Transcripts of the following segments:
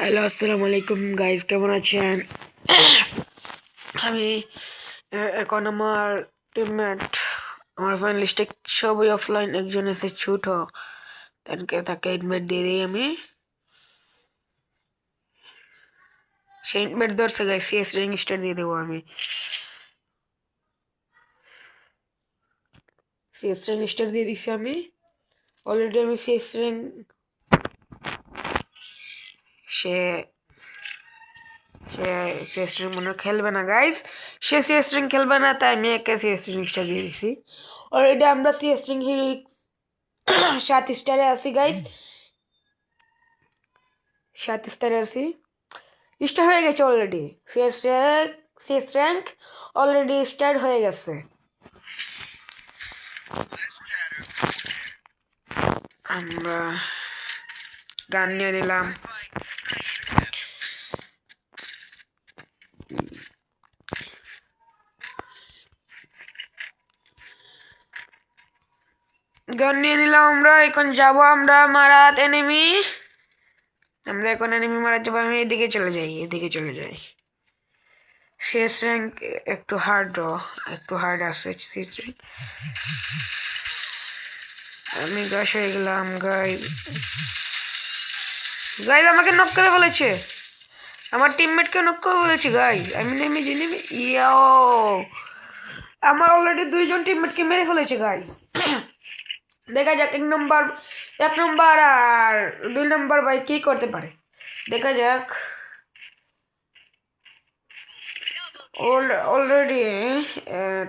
Hello, আসসালামু আলাইকুম guys কেমন আছেন? আমি এখন আমার টিমমেট আমার ফ্রেন্ড লিস্টে সবই অফলাইন একজন এসে ছুট তাকে তাকে ইনভাইট দিয়ে দিই আমি। সে ইনভাইট ধরছে গাইজ সিএস রিং স্টার দিয়ে দেবো আমি। সিএস রিং স্টার দিয়ে দিচ্ছি আমি। অলরেডি আমি সিএস রিং সে সে স্ট্রিং মনে খেলবে না গাইস সে সি স্ট্রিং খেলবে না, তাই আমি একে সি স্ট্রিং স্টার দিয়ে দিছি। অলরেডি আমরা সি স্ট্রিং হিরো সাত স্টারে আছি গাইস সাত স্টারে আছি। স্টার হয়ে গেছে already C rank rank already start হয়ে গেছে। আমরা গান নিয়ে নিলাম। গান নিয়ে নিলাম আমরা, এখন যাব আমরা মারাত এনিমি আমরা এখন এনিমি মারাত যাব আমি এদিকে চলে যাই, এদিকে চলে যাই। শেষ র্যাঙ্ক একটু হার্ড একটু হার্ড আছে, শেষ র্যাঙ্ক আমি গাছ হয়ে গেলাম গাই গাই আমাকে নক করে বলেছে আমার টিমমেটকে নক করে বলেছে গাই আমি নেমে যে নেমে ইয়াও আমার অলরেডি দুইজন টিমমেটকে মেরে ফেলেছে গাইজ দেখা যাক, এক নম্বর এক নম্বর আর দুই নম্বর ভাই কি করতে পারে? দেখা যাক। অলরেডি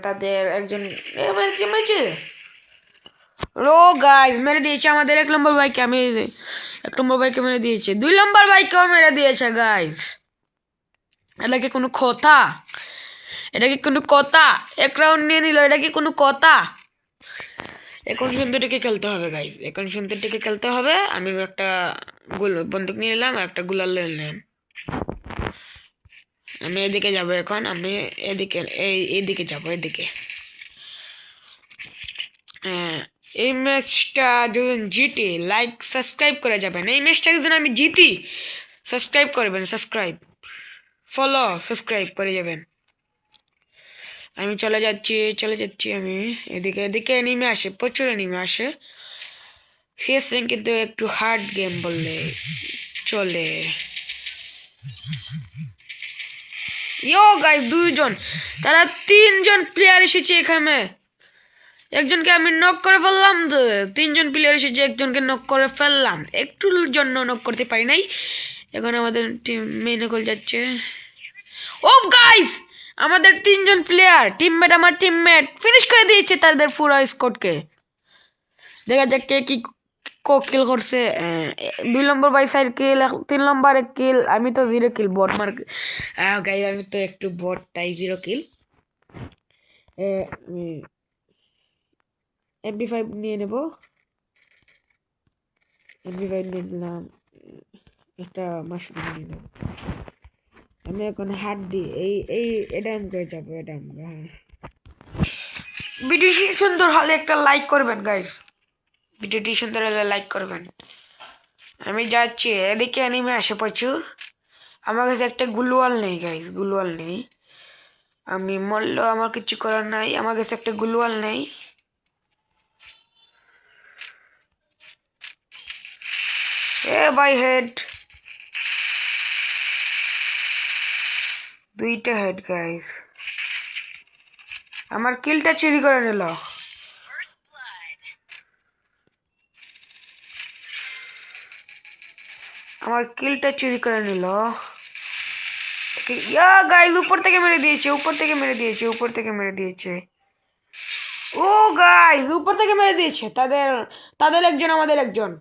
তাদের একজন মেরেছে মেরেছে। রো গাইজ মেরে দিয়েছে আমাদের এক নম্বর বাইকে আমি এক নম্বর বাইকে মেরে দিয়েছে। দুই নম্বর বাইকেও মেরে দিয়েছে গাইজ এটা কি কোনো কথা? এটা কি কোনো কথা? এক রাউন্ড নিয়ে নিল, এটা কি কোনো কথা? এখন সুন্দরটিকে খেলতে হবে গাইস এখন সুন্দরটিকে খেলতে হবে। আমি একটা গুল বন্দুক নিয়ে নিলাম একটা গুলাল নিয়ে নিলাম। আমি এদিকে যাব এখন। আমি এদিকে এই এদিকে যাব এদিকে। হ্যাঁ, এই ম্যাচটা যখন জিতি। লাইক সাবস্ক্রাইব করে যাবেন। এই ম্যাচটা যদি আমি জিতি। সাবস্ক্রাইব করবেন সাবস্ক্রাইব ফলো সাবস্ক্রাইব করে যাবেন। আমি চলে যাচ্ছি চলে যাচ্ছি আমি। এদিকে এদিকে এনিমে আসে, প্রচুর এনিমে আসে। সিএস র্যাঙ্ক কিন্তু একটু হার্ড গেম বললে চলে। ইয়ো গাই দুইজন। তারা তিনজন প্লেয়ার এসেছে এখানে। একজনকে আমি নক করে ফেললাম তিনজন প্লেয়ার এসেছে, একজনকে নক করে ফেললাম। একটুর জন্য নক করতে পারি নাই। এখন আমাদের টিম মেইনে গোল যাচ্ছে। ও গাইস আমাদের তিনজন প্লেয়ার টিমমেট আমার টিমমেট ফিনিশ করে দিয়েছে তাদের পুরো স্কোরকে দেখা যাক কে কি কিল করছে। দুই নম্বর বাই সাইড কিল তিন নম্বর এক কিল আমি তো জিরো কিল বট মার গাই আমি তো একটু বট তাই জিরো কিল এমপি ফাইভ নিয়ে নেব। এমপি ফাইভ নিয়ে নিলাম, একটা মাশরুম নিয়ে নেব। আমি এখন দিই এই এই, এটা আমি করে যাব, এটা আমরা হ্যাঁ ভিডিও সুন্দর হলে একটা লাইক করবেন গাইস ভিডিওটি সুন্দর হলে লাইক করবেন। আমি যাচ্ছি, এদিকে অ্যানিমে আসে প্রচুর। আমার কাছে একটা গুলওয়াল নেই গাইস গুলওয়াল নেই। আমি মরলেও আমার কিছু করার নাই, আমার কাছে একটা গুলওয়াল নেই। এ বাই হেড দুইটা হেড গাইস আমার কিলটা চুরি করে নিল। আমার কিলটা চুরি করে নিল। ইয়া গাইস উপর থেকে মেরে দিয়েছে, উপর থেকে মেরে দিয়েছে, উপর থেকে মেরে দিয়েছে। ও গাইস উপর থেকে মেরে দিয়েছে। তাদের তাদের একজন, আমাদের একজন।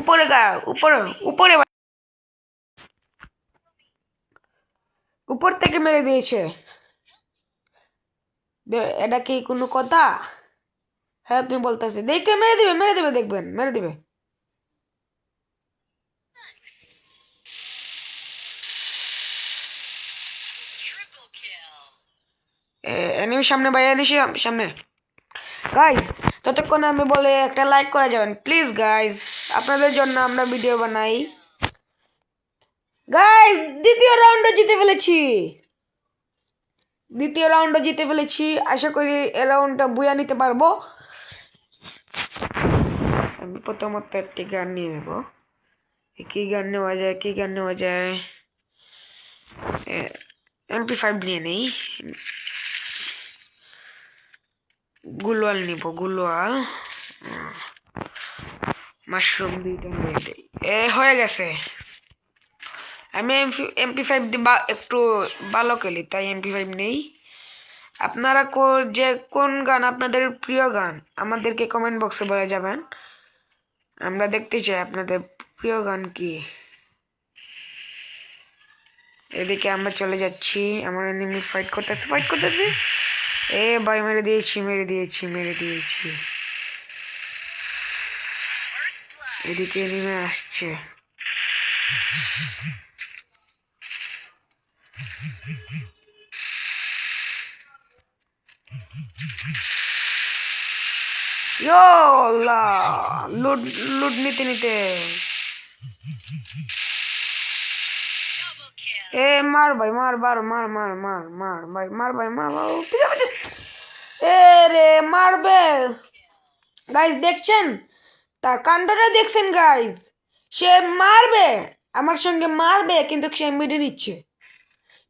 উপরে, গা, উপরে উপরে উপর থেকে মেরে দিয়েছে। এটা কি কোনো কথা? হ্যাঁ আপনি বলতেছে। দেখে মেরে দিবে? মেরে দিবে, দেখবেন, মেরে দিবে। এনিমি সামনে ভাই, এনিমি সামনে। গাইস ততক্ষণ আমি বলে একটা লাইক করে যাবেন। প্লিজ গাইস আপনাদের জন্য আমরা ভিডিও বানাই। গাইস দ্বিতীয় রাউন্ডও জিতে ফেলেছি। দ্বিতীয় রাউন্ডও জিতে ফেলেছি। আশা করি এ রাউন্ডটা বুয়া নিতে পারব। আমি প্রথমত একটি গান নিয়ে নেব। কি গান নেওয়া যায়, কি গান নেওয়া যায়? এমপি ফাইভ নিয়ে নেই। গুলওয়াল নিব, গুলওয়াল। মাশরুম দুইটা নিয়ে এ, হয়ে গেছে। আমি এমপি এমপি ফাইভ একটু ভালো খেলি তাই এমপি ফাইভ নেই। আপনারা কো- যে কোন গান আপনাদের প্রিয় গান, আমাদেরকে কমেন্ট বক্সে বলে যাবেন। আমরা দেখতে চাই আপনাদের প্রিয় গান কি। এদিকে আমরা চলে যাচ্ছি, আমার এনিমি ফাইট করতেছে ফাইট করতেছে। এ ভাই মেরে দিয়েছি মেরে দিয়েছি মেরে দিয়েছি। এদিকে নেমে আসছে। লুট নিতে নিতে। এ, মার ভাই, মার বার মার মার মার মার, ভাই মার ভাই, মার মার এ রে, মারবে। গাইজ দেখছেন? তার কাণ্ডটা দেখছেন গাইজ সে মারবে, আমার সঙ্গে মারবে, কিন্তু সে মিডে নিচ্ছে।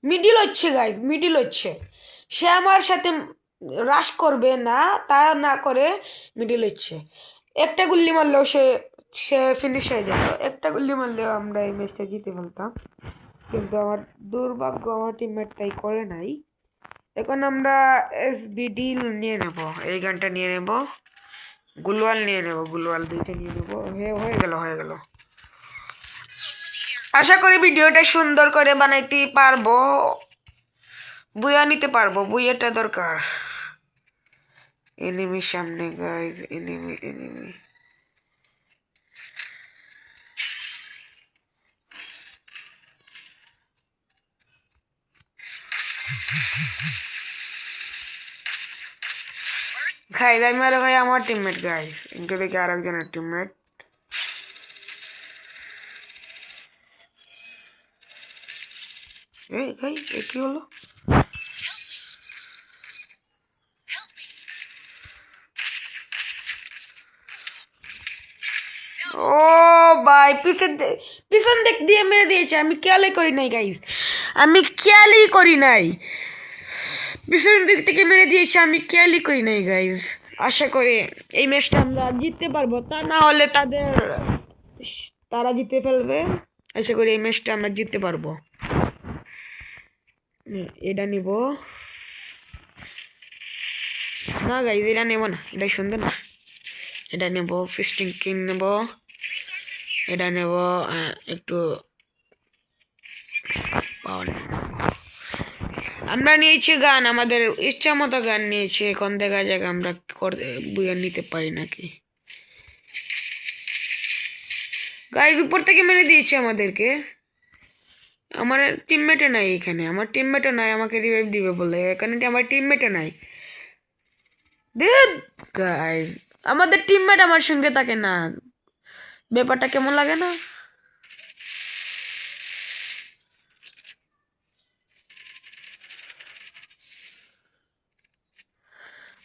মিডিল হচ্ছে গাইজ মিডিল হচ্ছে। সে আমার সাথে রাশ করবে না, তা না করে মিডিল হচ্ছে। একটা গুল্লি মারলেও সে সে ফিনিশ হয়ে যেত একটা গুল্লি মারলেও আমরা এই ম্যাচটা জিতে ফেলতাম। কিন্তু আমার দুর্ভাগ্য আমার টিমমেট তাই করে নাই। এখন আমরা এস ডিল নিয়ে নেব। এই গানটা নিয়ে নেব। গুলওয়াল নিয়ে নেব। গুলওয়াল দুইটা নিয়ে নেব। হয়ে হয়ে গেল হয়ে গেল। আশা করি ভিডিওটা সুন্দর করে বানাইতে পারব। বুয়া নিতে পারব বুইয়াটা দরকার। এনিমি সামনে গাইজ এনিমি এনিমি। খাই দাই মারে ভাই, আমার টিমমেট গাইস ইনকে দেখে আরেকজনের টিমমেট ও ভাই পিছন পিছন দিক দিয়ে মেরে দিয়েছে। আমি খেয়ালই করি নাই গাইস আমি খেয়ালই করি নাই। পিছন দিক থেকে মেরে দিয়েছে, আমি খেয়ালই করি নাই গাইস আশা করি এই ম্যাচটা আমরা জিততে পারব। তা না হলে তাদের, তারা জিতে ফেলবে। আশা করি এই ম্যাচটা আমরা জিততে পারব। এটা নিব। না গাইজ এটা নেব না, এটা সুন্দর না। এটা নেব ফিস্টিং কিন নেব। এটা নেব একটু। আমরা নিয়েছি গান, আমাদের ইচ্ছা মতো গান নিয়েছি, এখন দেখা যাক আমরা করতে বুয়া নিতে পারি নাকি। গাইজ উপর থেকে মেরে দিয়েছে আমাদেরকে। আমার টিমমেটে নাই এখানে। আমার টিমমেটে নাই, আমাকে রিভাইভ দিবে বলে। এখানে আমার টিমমেটে নাই? আমাদের টিমমেট আমার সঙ্গে থাকে না। ব্যাপারটা কেমন লাগে না?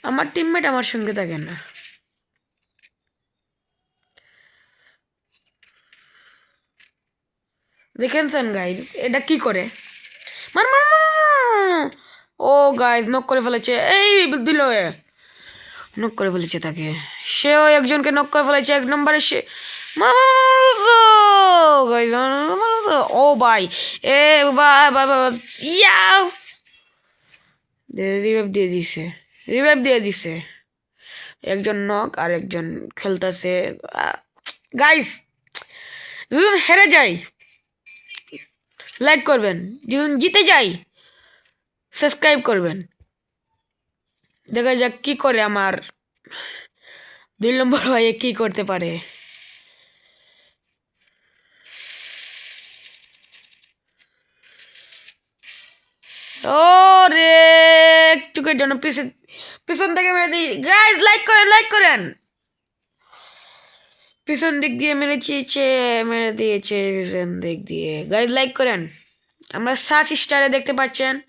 আমার টিমমেট আমার সঙ্গে থাকে না। দেখেছেন গাইজ এটা কি করে? মার মার। ও গাইজ নক করে ফেলেছে। এই, দিল এ। নক করে ফেলেছে তাকে। সেও একজনকে নক করে ফেলেছে, এক নম্বরে সে। ও এ বাই ইয়াও! রিভাইভ দিয়ে দিছে। রিভাইভ দিয়ে দিছে। একজন নক আর একজন খেলতেছে। গাইস যদি হেরে যাই। লাইক করবেন। যদি জিতে যাই সাবস্ক্রাইব করবেন। দেখা যাক কি করে আমার দুই নম্বর ভাইয়ে কি করতে পারে। ও রে একটুকের জন্য পিছন পিছন থেকে মেরে দিই। গাইজ লাইক করেন লাইক করেন। পিছন দিক দিয়ে মেরে চিয়েছে, মেরে দিয়েছে, পিছন দিক দিয়ে। গাইজ লাইক করেন। আমরা সাত স্টারে দেখতে পাচ্ছেন।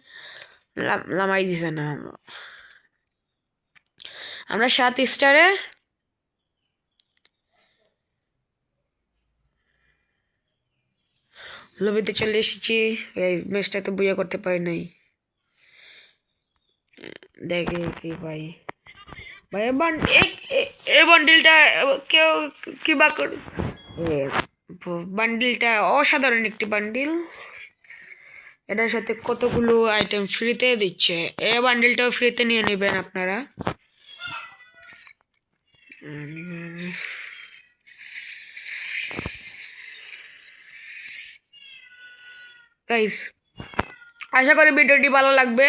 লামাই দিছে না। আমরা সাত স্টারে লবিতে চলে এসেছি। এই ম্যাচটা তো বুঝে করতে পারি নাই। দেখি কি ভাই ভাই বান- এ- এ- এই বান্ডিলটা কেউ কি বা কর- বান্ডিলটা অসাধারণ একটি বান্ডিল এটার সাথে কতগুলো আইটেম ফ্রিতে দিচ্ছে। এ বান্ডিলটাও ফ্রিতে নিয়ে নেবেন আপনারা। গাইস আশা করি ভিডিওটি ভালো লাগবে।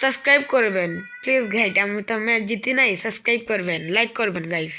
সাবস্ক্রাইব করবেন। প্লিজ গাইড আমি তো আমি জিতি নাই। সাবস্ক্রাইব করবেন লাইক করবেন গাইস